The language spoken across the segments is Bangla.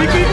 বিক্রি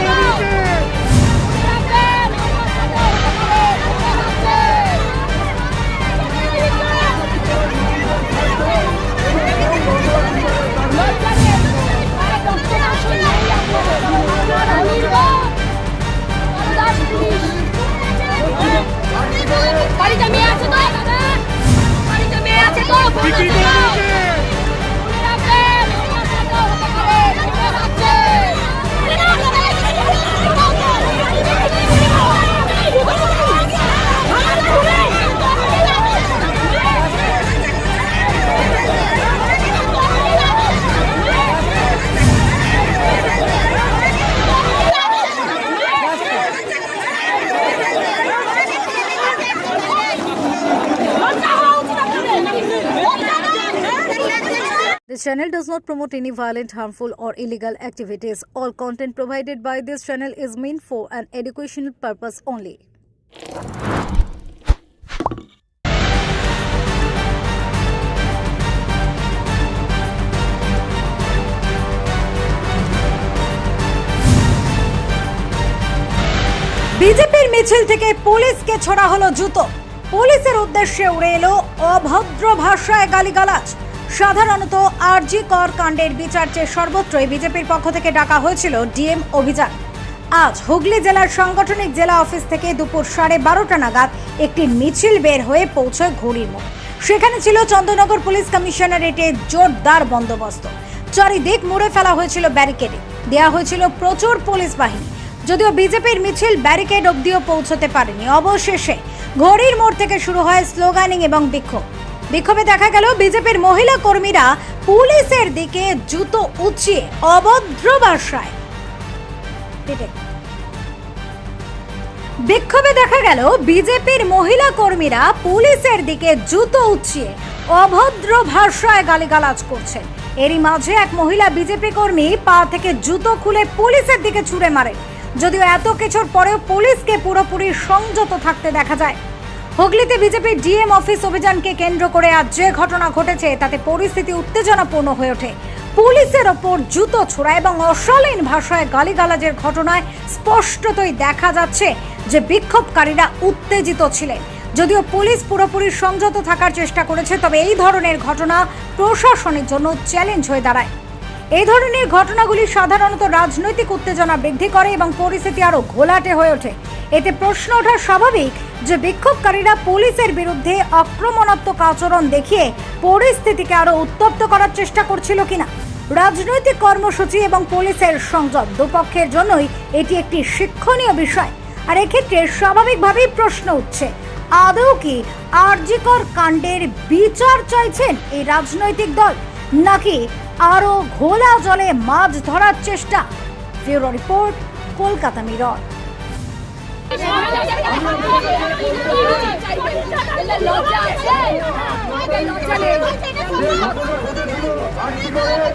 channel does not promote any violent, harmful, or illegal activities. All content provided by this channel is meant for an educational purpose only. বিজেপির মিছিল থেকে পুলিশকে ছোড়া হলো জুতো পুলিশের উদ্দেশ্যে উড়ে এলো অভদ্র ভাষায় গালিগালাজ সাধারণত আরজি কর কাণ্ডের বিচার চেয়ে সর্বত্রই বিজেপির পক্ষ থেকে ডাকা হয়েছিল ডিএম অভিযান। আজ হুগলি জেলার সাংগঠনিক জেলা অফিস থেকে দুপুর সাড়ে বারোটা নাগাদ একটি মিছিল বের হয়ে পৌঁছয় ঘড়ির মোড়। সেখানে ছিল চন্দ্রনগর পুলিশ কমিশনারেটে জোরদার বন্দোবস্ত। চারিদিক মুড়ে ফেলা হয়েছিল ব্যারিকেডে। দেওয়া হয়েছিল প্রচুর পুলিশ বাহিনী। যদিও বিজেপির মিছিল ব্যারিকেড অবধিও পৌঁছতে পারেনি। অবশেষে ঘড়ির মোড় থেকে শুরু হয় স্লোগানিং এবং বিক্ষোভ। বিক্ষোভে দেখা গেল বিজেপির মহিলা কর্মীরা পুলিশের দিকে জুতো উঁচিয়ে অভদ্র ভাষায় বিক্ষোভে দেখা গেল বিজেপির মহিলা কর্মীরা পুলিশের দিকে জুতো উঁচিয়ে অভদ্র ভাষায় গালিগালাজ করছেন। এরই মাঝে এক মহিলা বিজেপি কর্মী পা থেকে জুতো খুলে পুলিশের দিকে ছুড়ে মারে। যদিও এত কিছুর পরেও পুলিশকে পুরোপুরি সংযত থাকতে দেখা যায়। হুগলিতে বিজেপির ডিএম অফিস অভিযানকে কেন্দ্র করে আজ যে ঘটনা ঘটেছে, তাতে পরিস্থিতি উত্তেজনাপূর্ণ হয়ে ওঠে। পুলিশের ওপর জুতো ছোড়া এবং অশালীন ভাষায় গালিগালাজের ঘটনায় স্পষ্টতই দেখা যাচ্ছে যে বিক্ষোভকারীরা উত্তেজিত ছিলেন। যদিও পুলিশ পুরোপুরি সংযত থাকার চেষ্টা করেছে, তবে এই ধরনের ঘটনা প্রশাসনের জন্য চ্যালেঞ্জ হয়ে দাঁড়ায়। এই ধরনের ঘটনাগুলি সাধারণত রাজনৈতিক উত্তেজনা বৃদ্ধি করে এবং পরিস্থিতি আরও ঘোলাটে হয়ে ওঠে। এতে প্রশ্ন ওঠা স্বাভাবিক যে বিক্ষোভকারীরা পুলিশের বিরুদ্ধে আক্রমণাত্মক আচরণ দেখিয়ে পরিস্থিতিকে আরও উত্তপ্ত করার চেষ্টা করছিল কিনা। রাজনৈতিক কর্মসূচি এবং পুলিশের সংযম দুপক্ষের জন্যই এটি একটি শিক্ষণীয় বিষয়। আর এক্ষেত্রে স্বাভাবিকভাবেই প্রশ্ন উঠছে, আদৌ কি আরজিকর কাণ্ডের বিচার চাইছেন এই রাজনৈতিক দল? নাকি আরও ঘোলা জলে মাছ ধরার চেষ্টা। Bureau report Kolkata Mirror.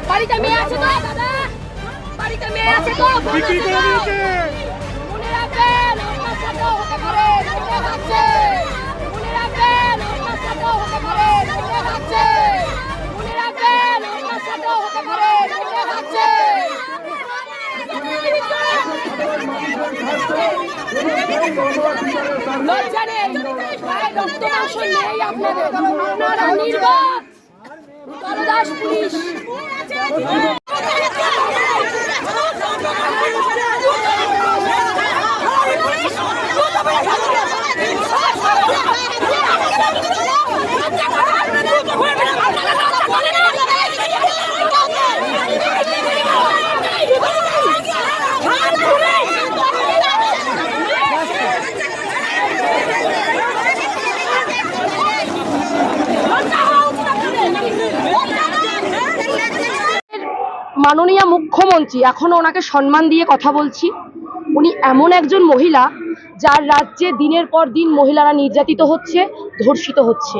বাড়িতে মেয়ে আছে তো দাদা? বাড়িতে মেয়ে আছে তো বিক্রি করে দিয়েছে। মনে রাখবেন আপনার সাথেও হতে পারে দেখতে পাচ্ছে মনে রাখবেন আপনার সাথেও হতে পারে দেখতে পাচ্ছে মনে রাখবেন আপনার সাথেও হতে পারে দেখতে পাচ্ছে লজ্জা নেই রক্ত দলদাস পুলিশ মাননীয় মুখ্যমন্ত্রী, এখনও ওনাকে সম্মান দিয়ে কথা বলছি, উনি এমন একজন মহিলা যার রাজ্যে দিনের পর দিন মহিলারা নির্যাতিত হচ্ছে, ধর্ষিত হচ্ছে।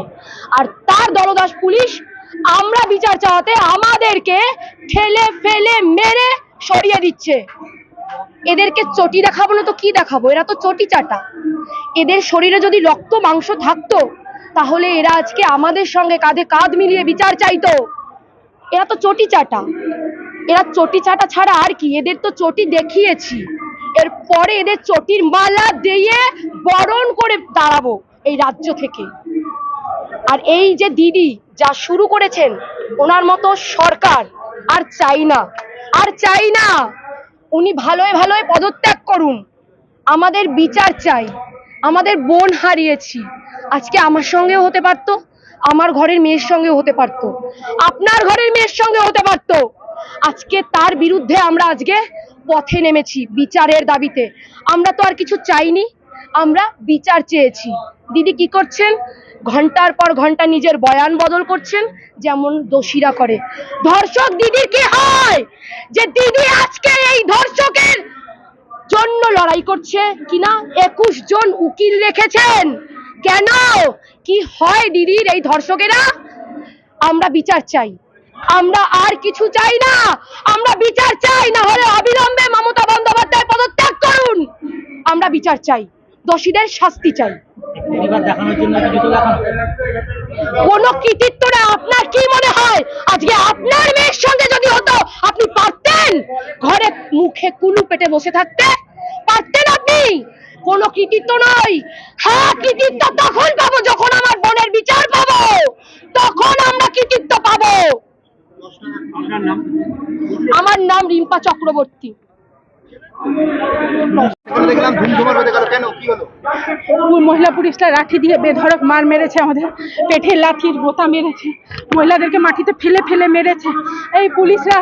আর তার দলদাস পুলিশ, আমরা বিচার চাওয়াতে আমাদেরকে ঠেলে ফেলে মেরে সরিয়ে দিচ্ছে। এদেরকে চটি দেখাবো না তো কি দেখাবো? এরা তো চটি চাটা। এদের শরীরে যদি রক্ত, মাংস থাকতো, তাহলে এরা আজকে আমাদের সঙ্গে কাঁধে কাঁধ মিলিয়ে বিচার চাইতো। এরা তো চটি চাটা। এরা চটি চাটা ছাড়া আর কি? এদের তো চটি দেখিয়েছি। এরপরে এদের চটির মালা দিয়ে বরণ করে দাঁড়াবো এই রাজ্য থেকে। আর এই যে দিদি যা শুরু করেছেন, ওনার মতো সরকার আর চাই না। আর চাই না, উনি ভালোই ভালোই পদত্যাগ করুন। আমাদের বিচার চাই। আমাদের বোন হারিয়েছি। আজকে আমার সঙ্গেও হতে পারতো, আমার ঘরের মেয়ের সঙ্গেও হতে পারতো। আপনার ঘরের মেয়ের সঙ্গে হতে পারতো। আজকে তার বিরুদ্ধে আমরা আজকে পথে নেমেছি বিচারের দাবিতে। আমরা তো আর কিছু চাইনি, আমরা বিচার চেয়েছি। দিদি কি করছেন? ঘণ্টার পর ঘণ্টা নিজের বয়ান বদল করছেন, যেমন দোষীরা করে। ধর্ষক দিদির কি হয়? যে দিদি আজকে এই ধর্ষকের জন্য লড়াই করছে কিনা একুশ জন উকিল রেখেছেন। কেন? কি হয় দিদির এই ধর্ষকেরা? আমরা বিচার চাই। আমরা আর কিছু চাই না। আমরা বিচার চাই না হলে অবিলম্বে মমতা বন্দ্যোপাধ্যায় পদত্যাগ করুন। আমরা বিচার চাই দোষীদের শাস্তি চাই। কোনো কৃতিত্ব না আপনার কি মনে হয়? আজকে আপনার মেয়ের সঙ্গে যদি হতো আপনি পারতেন? ঘরে মুখে কুলু পেটে বসে থাকতে পারতেন আপনি? কোনো কৃতিত্ব নয়। হ্যাঁ কৃতিত্ব তখন পাবো যখন আমার বোনের বিচার পাবো। তখন আমরা কৃতিত্ব পাবো। আমার নাম রিম্পা চক্রবর্তী। দেখলাম ধুমধুমার বেঁধে গেল কেন কি হলো মহিলা পুলিশরা লাঠি দিয়ে বেধড়ক মার মেরেছে আমাদের। পেটে লাঠির বোতা মেরেছে। মহিলাদেরকে মাটিতে ফেলে ফেলে মেরেছে। এই পুলিশরা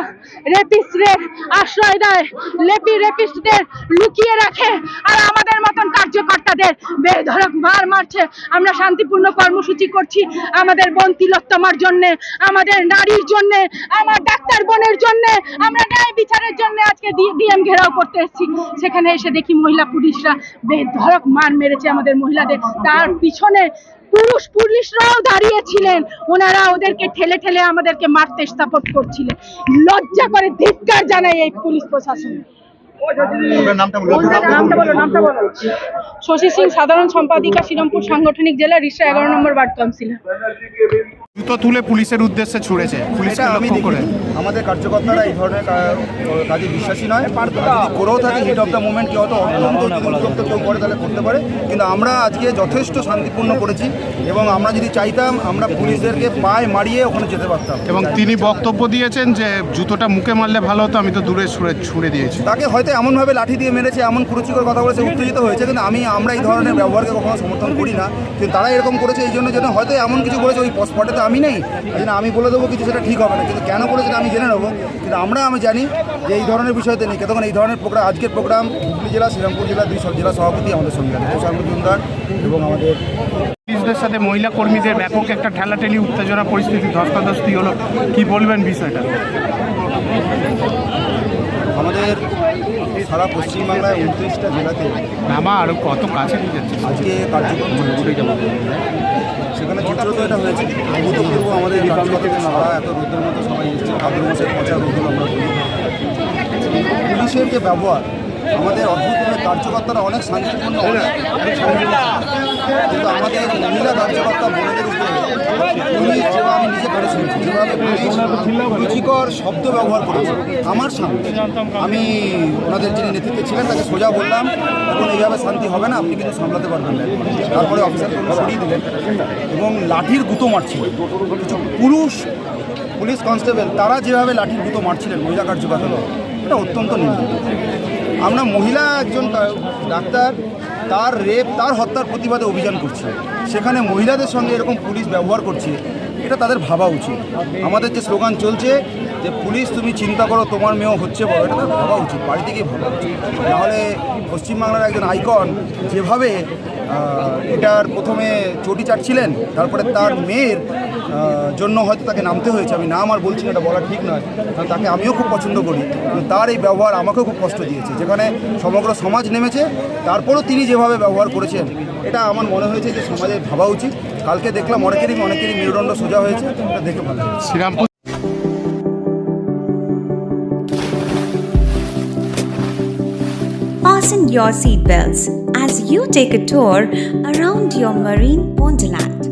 রেপিস্টদের আশ্রয় দেয়। লেপি রেপিস্টদের লুকিয়ে রাখে। আর আমাদের মতন কার্যকর্তাদের বেধড়ক মার মারছে। আমরা শান্তিপূর্ণ কর্মসূচি করছি আমাদের বোন তিলোত্তমার জন্যে, আমাদের নারীর জন্যে, আমার ডাক্তার বোনের জন্যে, আমরা ন্যায় বিচারের জন্য আজকে ডিএম ঘেরাও করতে এসেছি। সেখানে এসে দেখি মহিলা পুলিশরা বেধড়ক মার মেরেছে আমাদের মহিলাদের। তার পিছনে পুরুষ পুলিশরাও দাঁড়িয়েছিলেন। ওনারা ওদেরকে ঠেলে ঠেলে আমাদেরকে মারতে সাপোর্ট করছিলেন। লজ্জা করে ধিক্কার জানাই এই পুলিশ প্রশাসন। শশী সিং সাধারণ সম্পাদিকা শ্রীরামপুর সাংগঠনিক জেলা রিসা এগারো নম্বর ওয়ার্ড কাউন্সিলর। জুতো তুলে পুলিশের উদ্দেশ্যে ছুড়েছে। পুলিশকে আমি লক্ষ্য করে। আমাদের কার্যকর্তারা এই ধরনের কাজে বিশ্বাসী নয়। যদি করেও থাকে হিট অফ দ্য মুভমেন্ট কি হয়তো অত্যন্ত কেউ করে তাহলে করতে পারে। কিন্তু আমরা আজকে যথেষ্ট শান্তিপূর্ণ করেছি এবং আমরা যদি চাইতাম আমরা পুলিশদেরকে পায়ে মারিয়ে ওখানে যেতে পারতাম। এবং তিনি বক্তব্য দিয়েছেন যে জুতোটা মুখে মারলে ভালো হতো আমি তো দূরে ছুঁড়ে ছুঁড়ে দিয়েছি। তাকে হয়তো এমনভাবে লাঠি দিয়ে মেরেছে এমন কুরুচিকর কথা বলেছে উত্তেজিত হয়েছে কিন্তু আমি আমরা এই ধরনের ব্যবহারকে কখনো সমর্থন করি না। কিন্তু তারা এরকম করেছে এই জন্য যেন হয়তো এমন কিছু করেছে ওই স্পটে তো আমি নেই। এই আমি বলে দেবো কিছু সেটা ঠিক হবে না। কিন্তু কেন করেছে আমি জেনে নেব। কিন্তু আমরা আমি জানি যে এই ধরনের বিষয়তে নেই। তখন এই ধরনের প্রোগ্রাম আজকের প্রোগ্রাম হুগলি জেলা শ্রীরামপুর জেলা দুই সব জেলা সভাপতি আমাদের সঙ্গে আছে তুষার এবং আমাদের পুলিশদের সাথে মহিলা কর্মীদের ব্যাপক একটা ঠেলাঠেলি উত্তেজনা পরিস্থিতি ধস্তাধস্তি হলো। কি বলবেন বিষয়টা? আমাদের সারা পশ্চিমবাংলায় উনত্রিশটা জেলাতে নামা আরও কত কাছে নিয়ে যাচ্ছে? আজকে কার্যক্রম চলছে। সেখানে চিত্র তো এটা হয়েছে। অভূতপূর্ব আমাদের কার্যকর্তাদের নামা এত রোদের মতো সবাই এসছে। ভাদ্র মাসের পচা রোদ আমরা পুলিশের যে ব্যবহার আমাদের অদ্ভুতভাবে কার্যকর্তারা অনেক শান্তিপূর্ণ কিন্তু আমাদের মহিলা কার্যকর্তা বোনদের উপরে পুলিশ যেভাবে আমি নিজে করে শুনছি, যেভাবে রুচিকর শব্দ ব্যবহার করেছে আমার সামনে আমি ওনাদের যিনি নেতৃত্বে ছিলেন তাকে সোজা বললাম, এখন এইভাবে শান্তি হবে না, আপনি কিন্তু সামলাতে পারবেন না। তারপরে অফিসারকে সরিয়ে দিলেন এবং লাঠির গুঁতো মারছিলেন। কিছু পুরুষ পুলিশ কনস্টেবল, তারা যেভাবে লাঠির গুঁতো মারছিলেন মহিলা কার্যকর্তারা এটা অত্যন্ত নিন্দনীয়। আমরা মহিলা একজন ডাক্তার, তার রেপ, তার হত্যার প্রতিবাদে অভিযান করছে। সেখানে মহিলাদের সঙ্গে এরকম পুলিশ ব্যবহার করছে, এটা তাদের ভাবা উচিত। আমাদের যে স্লোগান চলছে যে, পুলিশ, তুমি চিন্তা করো, তোমার মেয়েও হচ্ছে বড়, এটা ভাবা উচিত, বাড়ি থেকেই ভাবা উচিত। নাহলে পশ্চিমবাংলার একজন আইকন যেভাবে এটার প্রথমে চটি চাটছিলেন, তারপরে তার মেয়ের জন্য হয়তো তাকে নামতে হয়েছে। আমি নাম আর বলছি না এটা বলা ঠিক নয়। কারণ তাকে আমিও খুব পছন্দ করি। কিন্তু তার এই ব্যবহার আমাকেও খুব কষ্ট দিয়েছে। যেখানে সমগ্র সমাজ নেমেছে তারপরও তিনি যেভাবে ব্যবহার করেছেন এটা আমার মনে হয়েছে যে সমাজে ভাবা উচিত। কালকে দেখলাম অনেকেরই অনেকেরই মেরুদণ্ড সোজা হয়েছে এটা দেখে ভালো Serampore Fasten your seatbelts as you take a tour around your marine wonderland.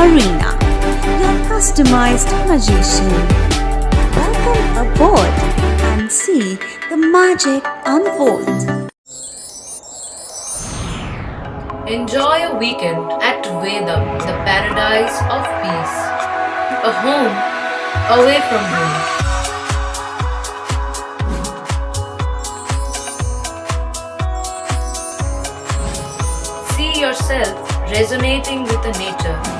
Marina, your customized magician. Welcome aboard and see the magic unfold. Enjoy a weekend at Vedam, the paradise of peace. A home away from home. See yourself resonating with the nature.